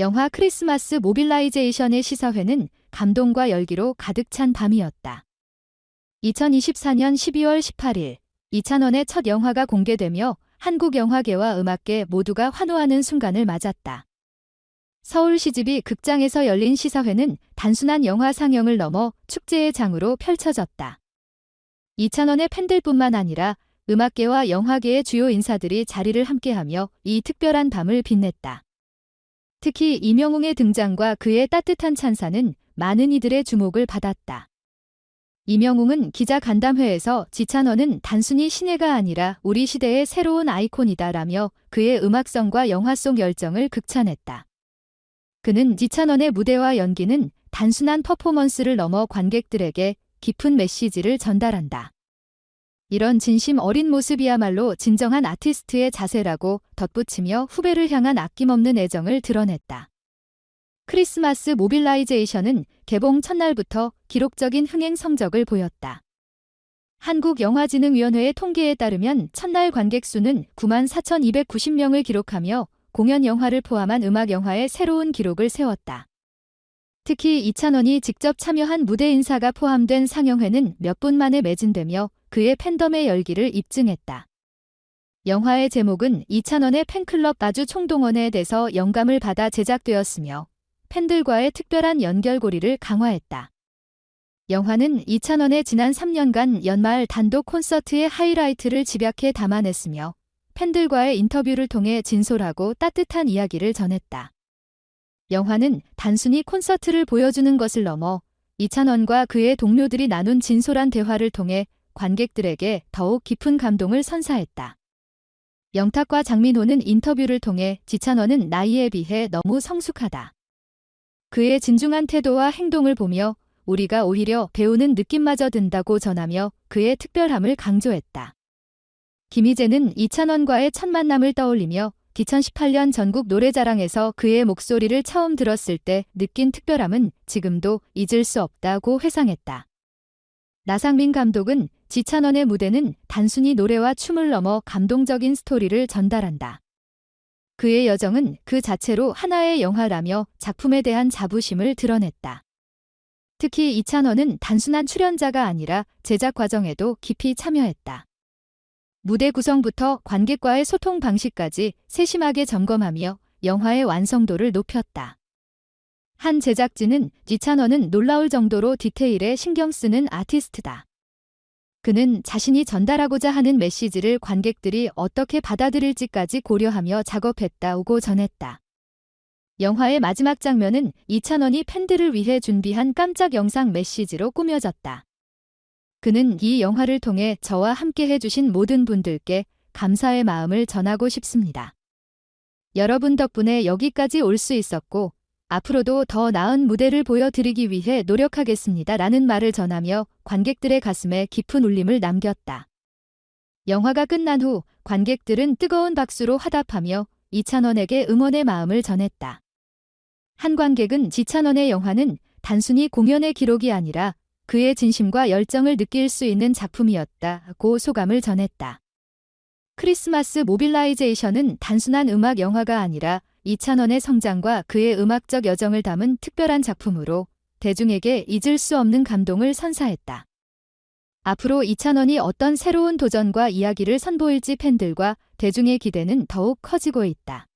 영화 크리스마스 모빌라이제이션의 시사회는 감동과 열기로 가득 찬 밤이었다. 2024년 12월 18일 이찬원의 첫 영화가 공개되며 한국 영화계와 음악계 모두가 환호하는 순간을 맞았다. 서울시집이 극장에서 열린 시사회는 단순한 영화 상영을 넘어 축제의 장으로 펼쳐졌다. 이찬원의 팬들뿐만 아니라 음악계와 영화계의 주요 인사들이 자리를 함께하며 이 특별한 밤을 빛냈다. 특히 이명웅의 등장과 그의 따뜻한 찬사는 많은 이들의 주목을 받았다. 이명웅은 기자 간담회에서 지찬원은 단순히 신예가 아니라 우리 시대의 새로운 아이콘이다라며 그의 음악성과 영화 속 열정을 극찬했다. 그는 지찬원의 무대와 연기는 단순한 퍼포먼스를 넘어 관객들에게 깊은 메시지를 전달한다. 이런 진심 어린 모습이야말로 진정한 아티스트의 자세라고 덧붙이며 후배를 향한 아낌없는 애정을 드러냈다. 크리스마스 모빌라이제이션은 개봉 첫날부터 기록적인 흥행 성적을 보였다. 한국영화진흥위원회의 통계에 따르면 첫날 관객 수는 9만 4,290명을 기록하며 공연 영화를 포함한 음악 영화의 새로운 기록을 세웠다. 특히 이찬원이 직접 참여한 무대 인사가 포함된 상영회는 몇 분 만에 매진되며 그의 팬덤의 열기를 입증했다. 영화의 제목은 이찬원의 팬클럽 아주 총동원에 대해서 영감을 받아 제작되었으며 팬들과의 특별한 연결고리를 강화했다. 영화는 이찬원의 지난 3년간 연말 단독 콘서트의 하이라이트를 집약해 담아냈으며 팬들과의 인터뷰를 통해 진솔하고 따뜻한 이야기를 전했다. 영화는 단순히 콘서트를 보여주는 것을 넘어 이찬원과 그의 동료들이 나눈 진솔한 대화를 통해 관객들에게 더욱 깊은 감동을 선사했다. 영탁과 장민호는 인터뷰를 통해 지찬원은 나이에 비해 너무 성숙하다. 그의 진중한 태도와 행동을 보며 우리가 오히려 배우는 느낌마저 든다고 전하며 그의 특별함을 강조했다. 김희재는 이찬원과의 첫 만남을 떠올리며 2018년 전국 노래자랑에서 그의 목소리를 처음 들었을 때 느낀 특별함은 지금도 잊을 수 없다고 회상했다. 나상민 감독은 지찬원의 무대는 단순히 노래와 춤을 넘어 감동적인 스토리를 전달한다. 그의 여정은 그 자체로 하나의 영화라며 작품에 대한 자부심을 드러냈다. 특히 이찬원은 단순한 출연자가 아니라 제작 과정에도 깊이 참여했다. 무대 구성부터 관객과의 소통 방식까지 세심하게 점검하며 영화의 완성도를 높였다. 한 제작진은 이찬원은 놀라울 정도로 디테일에 신경 쓰는 아티스트다. 그는 자신이 전달하고자 하는 메시지를 관객들이 어떻게 받아들일지까지 고려하며 작업했다고 전했다. 영화의 마지막 장면은 이찬원이 팬들을 위해 준비한 깜짝 영상 메시지로 꾸며졌다. 그는 이 영화를 통해 저와 함께 해주신 모든 분들께 감사의 마음을 전하고 싶습니다. 여러분 덕분에 여기까지 올 수 있었고, 앞으로도 더 나은 무대를 보여드리기 위해 노력하겠습니다. 라는 말을 전하며 관객들의 가슴에 깊은 울림을 남겼다. 영화가 끝난 후 관객들은 뜨거운 박수로 화답하며 이찬원에게 응원의 마음을 전했다. 한 관객은 지찬원의 영화는 단순히 공연의 기록이 아니라 그의 진심과 열정을 느낄 수 있는 작품이었다고 소감을 전했다. 크리스마스 모빌라이제이션은 단순한 음악 영화가 아니라 이찬원의 성장과 그의 음악적 여정을 담은 특별한 작품으로 대중에게 잊을 수 없는 감동을 선사했다. 앞으로 이찬원이 어떤 새로운 도전과 이야기를 선보일지 팬들과 대중의 기대는 더욱 커지고 있다.